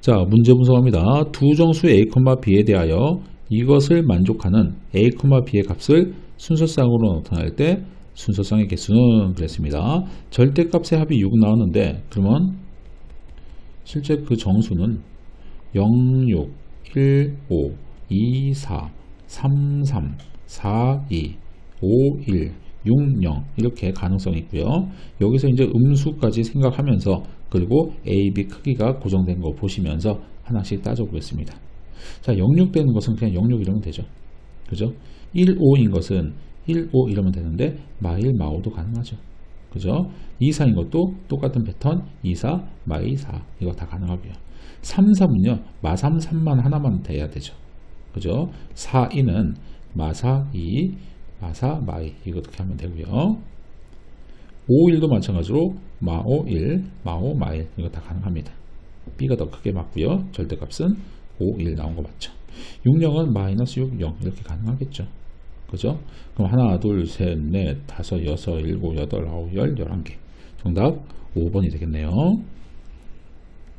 자, 문제 분석합니다. 두 정수 a, b에 대하여 이것을 만족하는 a, b의 값을 순서쌍으로 나타낼 때 순서쌍의 개수는 그랬습니다. 절대값의 합이 6 나왔는데 그러면 실제 그 정수는 0, 6, 1, 5, 2, 4, 3, 3, 4, 2, 5, 1, 6, 0 이렇게 가능성이 있고요. 여기서 이제 음수까지 생각하면서 그리고 A, B 크기가 고정된 거 보시면서 하나씩 따져보겠습니다. 자, 06 되는 것은 그냥 06 이러면 되죠. 그죠? 1, 5인 것은 1, 5 이러면 되는데 마일, 마오도 가능하죠. 그죠? 2, 4인 것도 똑같은 패턴 2, 4, 마이 4 이거 다 가능하고요. 3, 3은요. 마 3, 3만 하나만 돼야 되죠. 그죠? 4, 2는 마사 2, 마사 마이 어떻게 하면 되고요. 5, 1도 마찬가지로 마오 1, 마오 마일 이거 다 가능합니다. B가 더 크게 맞고요. 절대값은 5, 1 나온 거 맞죠. 6, 0은 마이너스 6, 0 이렇게 가능하겠죠. 그죠? 그럼 하나, 둘, 셋, 넷, 다섯, 여섯, 일곱, 여덟, 아홉, 열, 열한 개. 정답 5번이 되겠네요.